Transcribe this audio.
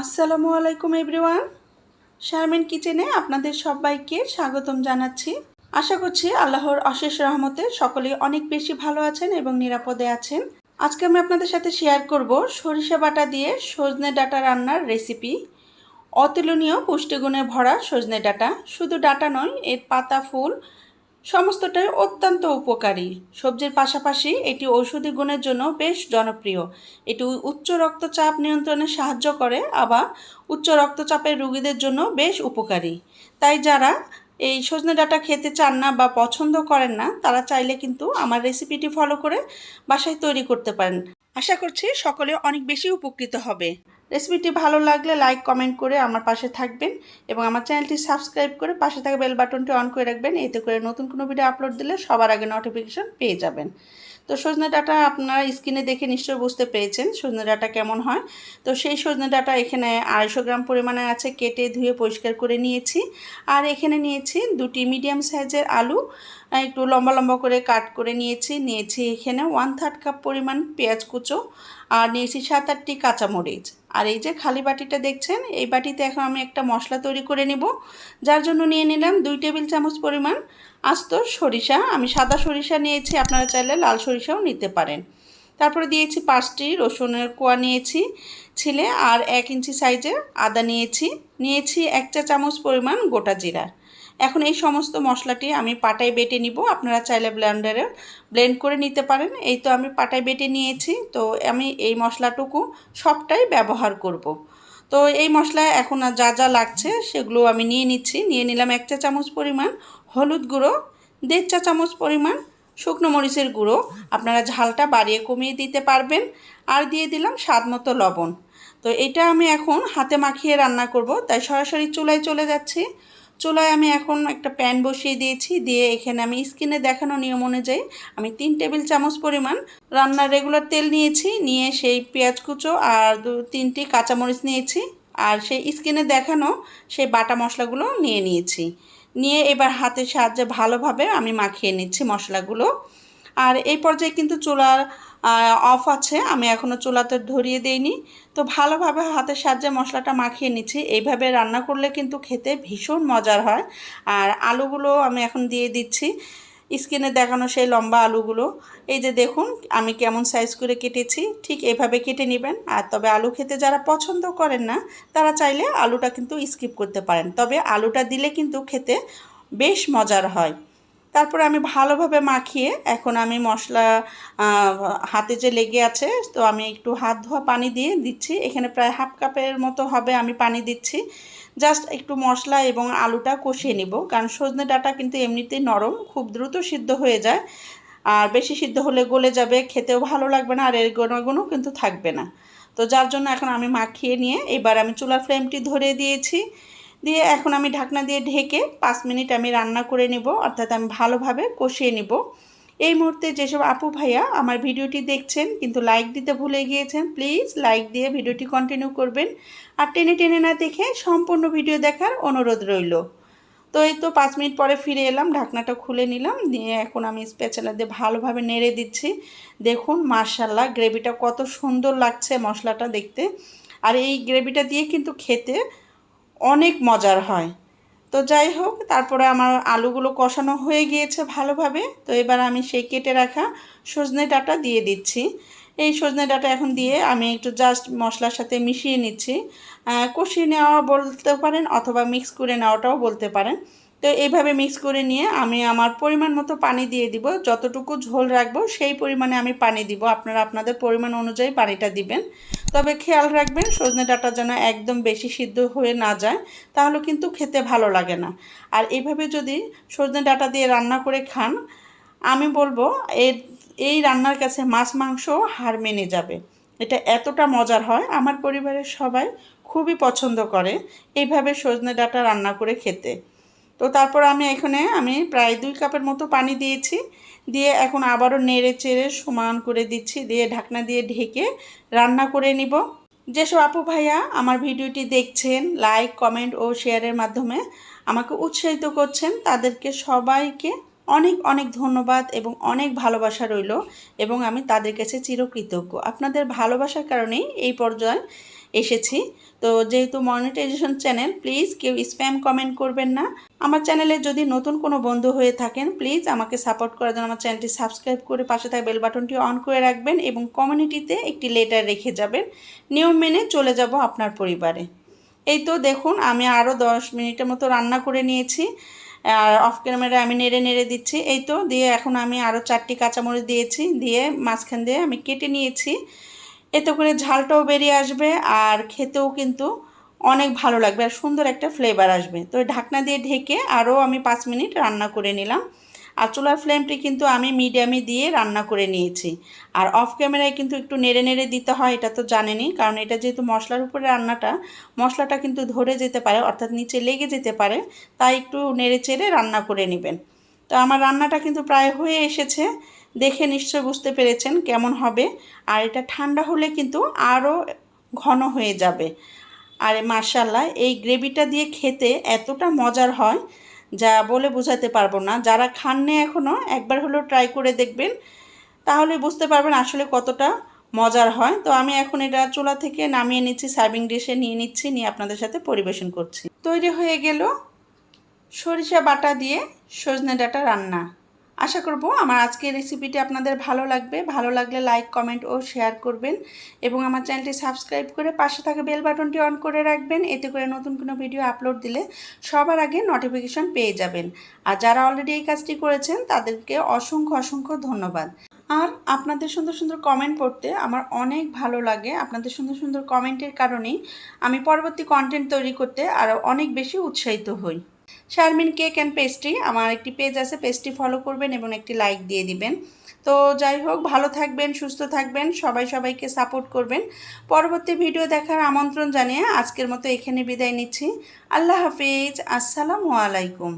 আসসালামু আলাইকুম এভরিওয়ান। শারমিন কিচেনে আপনাদের সবাইকে স্বাগতম জানাচ্ছি। আশা করছি আল্লাহর অশেষ রহমতে সকলেই অনেক বেশি ভালো আছেন এবং নিরাপদে আছেন। আজকে আমি আপনাদের সাথে শেয়ার করব সরিষা বাটা দিয়ে সজনে ডাটা রান্নার রেসিপি। অতুলনীয় পুষ্টিগুণে ভরা সজনে ডাটা। শুধু ডাটা নয়, এর পাতা, ফুল সমস্তটাই অত্যন্ত উপকারী। সবজির পাশাপাশি এটি ঔষধি গুণের জন্য বেশ জনপ্রিয়। এটি উচ্চ রক্তচাপ নিয়ন্ত্রণে সাহায্য করে, আবার উচ্চ রক্তচাপের রোগীদের জন্য বেশ উপকারী। তাই যারা এই সজনে ডাঁটা খেতে চান না বা পছন্দ করেন না, তারা চাইলে কিন্তু আমার রেসিপিটি ফলো করে বাসায় তৈরি করতে পারেন। আশা করছি সকলে অনেক বেশি উপকৃত হবে। রেসিপিটি ভালো লাগলে লাইক কমেন্ট করে আমার পাশে থাকবেন এবং আমার চ্যানেলটি সাবস্ক্রাইব করে পাশে থাকা বেল বাটনটি অন করে রাখবেন। এতে করে নতুন কোনো ভিডিও আপলোড দিলে সবার আগে নোটিফিকেশন পেয়ে যাবেন। তো সজনে ডাটা আপনারা স্কিনে দেখে নিশ্চয় বুঝতে পেরেছেন সজনে ডাটা কেমন হয়। তো সেই সজনে ডাটা এখানে আড়াইশো গ্রাম পরিমাণে আছে, কেটে ধুয়ে পরিষ্কার করে নিয়েছি। আর এখানে নিয়েছি দুটি মিডিয়াম সাইজের আলু, একটু লম্বা লম্বা করে কাট করে নিয়েছি। নিয়েছি এখানে ওয়ান থার্ড কাপ পরিমাণ পেঁয়াজ কুচো আর নিয়েছি সাত আটটি কাঁচামরিচ। আর এই যে খালি বাটিটা দেখছেন, এই বাটিতে এখন আমি একটা মশলা তৈরি করে নেব। যার জন্য নিয়ে নিলাম দুই টেবিল চামচ পরিমাণ আস্ত সরিষা। আমি সাদা সরিষা নিয়েছি, আপনারা চাইলে লাল সরিষাও নিতে পারেন। তারপরে দিয়েছি পাঁচটি রসুনের কোয়া নিয়েছি ছিলে, আর এক ইঞ্চি সাইজের আদা নিয়েছি। নিয়েছি এক চা চামচ পরিমাণ গোটা জিরা। এখন এই সমস্ত মশলাটি আমি পাটায় বেটে নিব। আপনারা চাইলে ব্লেন্ডারে ব্লেন্ড করে নিতে পারেন। এই তো আমি পাটায় বেটে নিয়েছি। তো আমি এই মশলাটুকু সবটাই ব্যবহার করব। তো এই মশলায় এখন যা যা লাগছে সেগুলো আমি নিয়ে নিচ্ছি। নিয়ে নিলাম এক চা চামচ পরিমাণ হলুদ গুঁড়ো, দেড় চা চামচ পরিমাণ শুকনো মরিচের গুঁড়ো। আপনারা ঝালটা বাড়িয়ে কমিয়ে দিতে পারবেন। আর দিয়ে দিলাম স্বাদ মতো লবণ। তো এটা আমি এখন হাতে মাখিয়ে রান্না করব। তাই সরাসরি চুলায় চলে যাচ্ছি। চুলায় আমি এখন একটা প্যান বসিয়ে দিয়েছি, দিয়ে এখানে আমি স্কিনে দেখানো নিয়ম অনুযায়ী আমি তিন টেবিল চামচ পরিমাণ রান্নার রেগুলার তেল নিয়েছি, নিয়ে সেই পেঁয়াজ কুচো আর দু, তিনটি কাঁচামরিচ নিয়েছি আর সেই স্কিনে দেখানো সেই বাটা মশলাগুলো নিয়ে নিয়েছি। নিয়ে এবার হাতের সাহায্যে ভালোভাবে আমি মাখিয়ে নিচ্ছি মশলাগুলো। আর এই পর্যায়ে কিন্তু চুলার অফ আছে। আমি এখনও চুলাতে ধরিয়ে দেইনি। তো ভালোভাবে হাতের সাহায্যে মশলাটা মাখিয়ে নিচ্ছি। এইভাবে রান্না করলে কিন্তু খেতে ভীষণ মজার হয়। আর আলুগুলো আমি এখন দিয়ে দিচ্ছি। স্কিনে দেখানো সেই লম্বা আলুগুলো। এই যে দেখুন, আমি কেমন সাইজ করে কেটেছি। ঠিক এভাবে কেটে নেবেন। আর তবে আলু খেতে যারা পছন্দ করেন না, তারা চাইলে আলুটা কিন্তু স্কিপ করতে পারেন। তবে আলুটা দিলে কিন্তু খেতে বেশ মজার হয়। তারপরে আমি ভালোভাবে মাখিয়ে এখন আমি মশলা হাতে যে লেগে আছে, তো আমি একটু হাত ধোয়া পানি দিয়ে দিচ্ছি। এখানে প্রায় হাফ কাপের মতো হবে আমি পানি দিচ্ছি। জাস্ট একটু মশলা এবং আলুটা কষিয়ে নিব, কারণ সজনে ডাটা কিন্তু এমনিতেই নরম, খুব দ্রুত সিদ্ধ হয়ে যায়। আর বেশি সিদ্ধ হলে গলে যাবে, খেতেও ভালো লাগবে না, আর এর গুণাগুণও কিন্তু থাকবে না। তো যার জন্য এখন আমি মাখিয়ে নিয়ে এবার আমি চুলার ফ্লেমটি ধরে দিয়েছি। দিয়ে এখন আমি ঢাকনা দিয়ে ঢেকে পাঁচ মিনিট আমি রান্না করে নেব, অর্থাৎ আমি ভালোভাবে কষিয়ে নেব। এই মুহূর্তে যেসব আপু ভাইয়া আমার ভিডিওটি দেখছেন, কিন্তু লাইক দিতে ভুলে গিয়েছেন, প্লিজ লাইক দিয়ে ভিডিওটি কন্টিনিউ করবেন। আর টেনে টেনে না দেখে সম্পূর্ণ ভিডিও দেখার অনুরোধ রইল। তো এই তো পাঁচ মিনিট পরে ফিরে এলাম, ঢাকনাটা খুলে নিলাম, দিয়ে এখন আমি স্পেচালা দিয়ে ভালোভাবে নেড়ে দিচ্ছি। দেখুন মার্শাল্লাহ গ্রেভিটা কত সুন্দর লাগছে মশলাটা দেখতে। আর এই গ্রেভিটা দিয়ে কিন্তু খেতে অনেক মজার হয়। তো যাই হোক, তারপরে আমার আলুগুলো কষানো হয়ে গিয়েছে ভালোভাবে। তো এবার আমি সেই কেটে রাখা সজনে ডাটা দিয়ে দিচ্ছি। এই সজনে ডাটা এখন দিয়ে আমি একটু জাস্ট মশলার সাথে মিশিয়ে নিচ্ছি। কষিয়ে নেওয়া বলতে পারেন অথবা মিক্স করে নেওয়াটাও বলতে পারেন। তো এইভাবে মিক্স করে নিয়ে আমি আমার পরিমাণ মতো পানি দিয়ে দিব। যতটুকু ঝোল রাখব সেই পরিমাণে আমি পানি দিব। আপনারা আপনাদের পরিমাণ অনুযায়ী পানিটা দিবেন। তবে খেয়াল রাখবেন, সজনে ডাটা যেন একদম বেশি সিদ্ধ হয়ে না যায়, তাহলে কিন্তু খেতে ভালো লাগে না। আর এইভাবে যদি সজনে ডাটা দিয়ে রান্না করে খান, আমি বলব এর, এই রান্নার কাছে মাছ, মাংস হার মেনে যাবে। এটা এতটা মজার হয়, আমার পরিবারের সবাই খুবই পছন্দ করে এইভাবে সজনে ডাটা রান্না করে খেতে। তো তারপর আমি এখানে আমি প্রায় দুই কাপের মতো পানি দিয়েছি। দিয়ে এখন আবারও নেড়ে চেড়ে সমান করে দিচ্ছি। দিয়ে ঢাকনা দিয়ে ঢেকে রান্না করে নিব। যেসব আপু ভাইয়া আমার ভিডিওটি দেখছেন লাইক কমেন্ট ও শেয়ারের মাধ্যমে আমাকে উৎসাহিত করছেন, তাদেরকে সবাইকে অনেক অনেক ধন্যবাদ এবং অনেক ভালোবাসা রইল এবং আমি তাদের কাছে চিরকৃতজ্ঞ। আপনাদের ভালোবাসার কারণেই এই পর্যায়ে এসেছি। তো যেহেতু মনিটাইজেশন চ্যানেল প্লিজ কেউ স্প্যাম কমেন্ট করবেন না। আমার চ্যানেলে যদি নতুন কোনো বন্ধু হয়ে থাকেন প্লিজ আমাকে সাপোর্ট করার জন্য আমার চ্যানেলটি সাবস্ক্রাইব করে পাশে থাকা বেল বাটনটি অন করে রাখবেন এবং কমিউনিটিতে একটি লেটার রেখে যাবেন। নিয়ম মেনে চলে যাব আপনার পরিবারে। এই তো দেখুন, আমি আরও দশ মিনিটের মতো রান্না করে নিয়েছি। আর অফ ক্যামেরা আমি নেড়ে নেড়ে দিচ্ছি। এই তো, দিয়ে এখন আমি আরও চারটি কাঁচামরিচ দিয়েছি। দিয়ে মাঝখান দিয়ে আমি কেটে নিয়েছি। এতে করে ঝালটাও বেরিয়ে আসবে আর খেতেও কিন্তু অনেক ভালো লাগবে আর সুন্দর একটা ফ্লেভার আসবে। তো ঢাকনা দিয়ে ঢেকে আরও আমি পাঁচ মিনিট রান্না করে নিলাম। আর চুলার ফ্লেমটি কিন্তু আমি মিডিয়ামে দিয়ে রান্না করে নিয়েছি। আর অফ ক্যামেরায় কিন্তু একটু নেড়ে নেড়ে দিতে হয়, এটা তো জানেনই। কারণ এটা যেহেতু মশলার উপরে রান্নাটা, মশলাটা কিন্তু ধরে যেতে পারে, অর্থাৎ নিচে লেগে যেতে পারে, তাই একটু নেড়ে চেড়ে রান্না করে নেবেন। তো আমার রান্নাটা কিন্তু প্রায় হয়ে এসেছে। দেখে নিশ্চয় বুঝতে পেরেছেন কেমন হবে। আর এটা ঠান্ডা হলে কিন্তু আরও ঘন হয়ে যাবে। আর মার্শাল্লাহ এই গ্রেভিটা দিয়ে খেতে এতটা মজার হয় যা বলে বোঝাতে পারব না। যারা খাননি এখনও একবার হলেও ট্রাই করে দেখবেন, তাহলে বুঝতে পারবেন আসলে কতটা মজার হয়। তো আমি এখন এটা চুলা থেকে নামিয়ে নিচ্ছি সার্ভিং ডিশে নিয়ে নিচ্ছি, নিয়ে আপনাদের সাথে পরিবেশন করছি। তৈরি হয়ে গেল সরিষা বাটা দিয়ে সজনে ডাঁটা রান্না। আশা করব আমার আজকের রেসিপিটি আপনাদের ভালো লাগবে। ভালো লাগলে লাইক কমেন্ট ও শেয়ার করবেন এবং আমার চ্যানেলটি সাবস্ক্রাইব করে পাশে থাকা বেল বাটনটি অন করে রাখবেন। এতে করে নতুন কোনো ভিডিও আপলোড দিলে সবার আগে নোটিফিকেশন পেয়ে যাবেন। আর যারা অলরেডি এই কাজটি করেছেন, তাদেরকে অসংখ্য অসংখ্য ধন্যবাদ। আর আপনাদের সুন্দর সুন্দর কমেন্ট পড়তে আমার অনেক ভালো লাগে। আপনাদের সুন্দর সুন্দর কমেন্টের কারণেই আমি পরবর্তী কন্টেন্ট তৈরি করতে আরও অনেক বেশি উৎসাহিত হই। শারমিন কেক অ্যান্ড পেস্ট্রি আমার একটি পেজ আছে পেজটি ফলো করবেন এবং একটি লাইক দিয়ে দিবেন। তো যাই হোক, ভালো থাকবেন, সুস্থ থাকবেন, সবাই সবাইকে সাপোর্ট করবেন। পরবর্তী ভিডিও দেখার আমন্ত্রণ জানিয়ে আজকের মতো এখানে বিদায় নিচ্ছি। আল্লাহ হাফিজ, আসসালামু আলাইকুম।